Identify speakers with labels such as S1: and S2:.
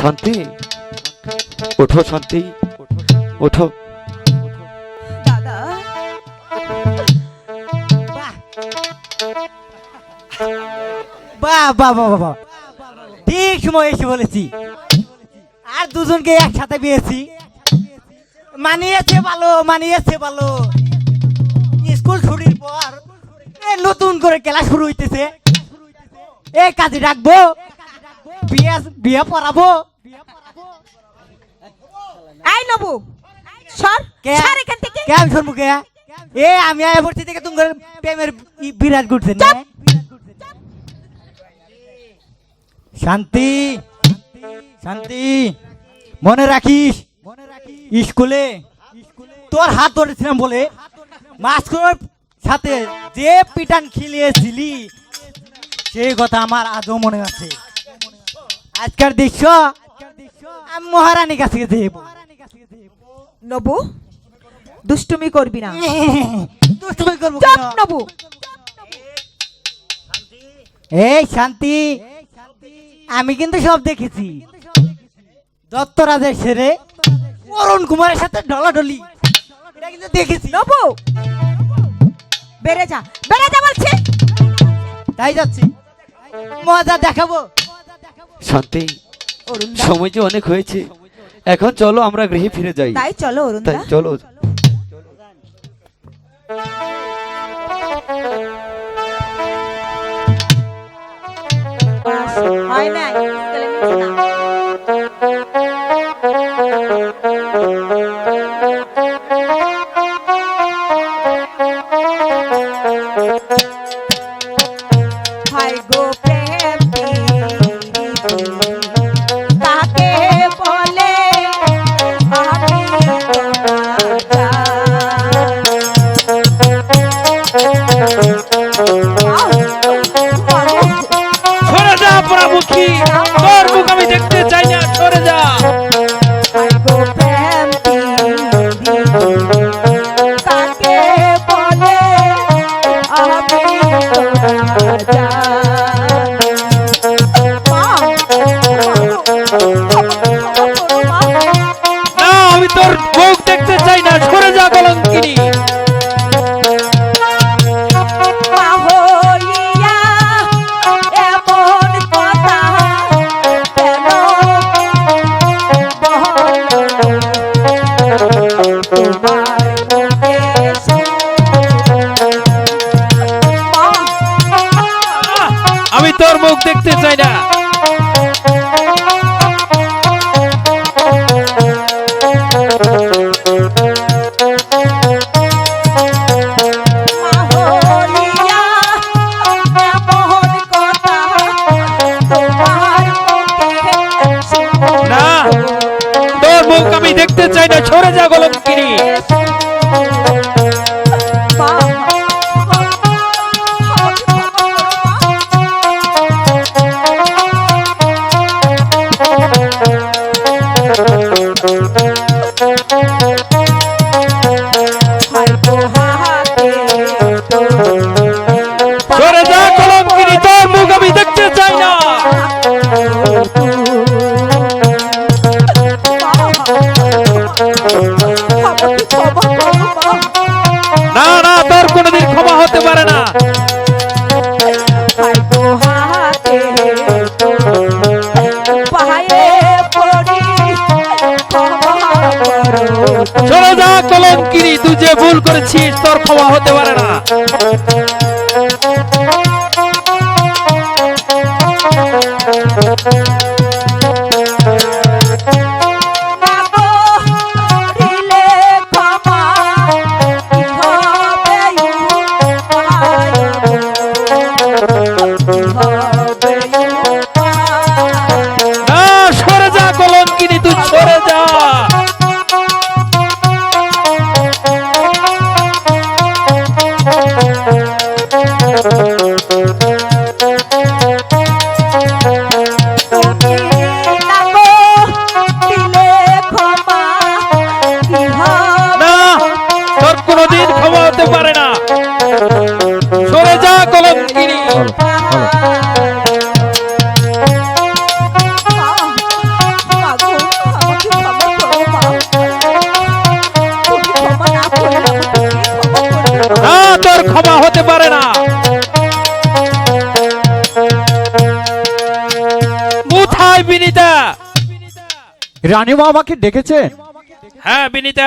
S1: শান্তি। ওঠো শান্তি। ওঠো।
S2: বাহ। বাহ বাহ বাহ। ঠিক সময় এসে বলেছি। আর দুজনকে একসাথে পেয়েছি। মানিয়েছে ভালো মানিয়েছে ভালো। স্কুল ছুটির পর নতুন করে খেলা শুরু হইতেছে। এ কাজে ডাকবো। বিয়ে বিয়ে পড়াবো।
S3: আই নবু সর
S2: কে?
S3: সর এখান থেকে।
S2: কেমন শর্মুখে এ আমি আয় পড়ছি থেকে তোমার প্রেমের বিরাট ঘুরছে না শান্তি শান্তি। মনে রাখিস স্কুলে তোর হাত ধরেছিলাম বলে মাস্কর সাথে যে পিটান খিলিয়েছিলি সেই কথা আমার আজও মনে আছে। আজকের দৃশ্য আমি মহারানীর কাছে যাব
S3: নবু দুষ্টুমি করবি না।
S2: দুষ্টুমি করব
S3: নবু।
S2: এই শান্তি আমি কিন্তু সব দেখেছি। দত্তরাজের সেরে অরুণ কুমারের সাথে ঢলাঢলি। এটা কিন্তু দেখেছি।
S3: নবু বেড়ে যা বেড়ে যা বলছি।
S2: তাই যাচ্ছি। মজা দেখাবো।
S1: শান্তি। সময় যে অনেক হয়েছে। এখন চলো আমরা গৃহে ফিরে যাই।
S3: তাই চলো
S1: তাই চলো।
S3: হয় নাই? না।
S4: পরামুখী তোর মুখ আমি দেখতে চাই না সরে যা। ভুল করেছিস তোর ক্ষমা হতে পারে না।
S3: Thank you.
S5: রানীমা আমাকে ডেকেছেন?
S3: হ্যাঁ বিনিতা।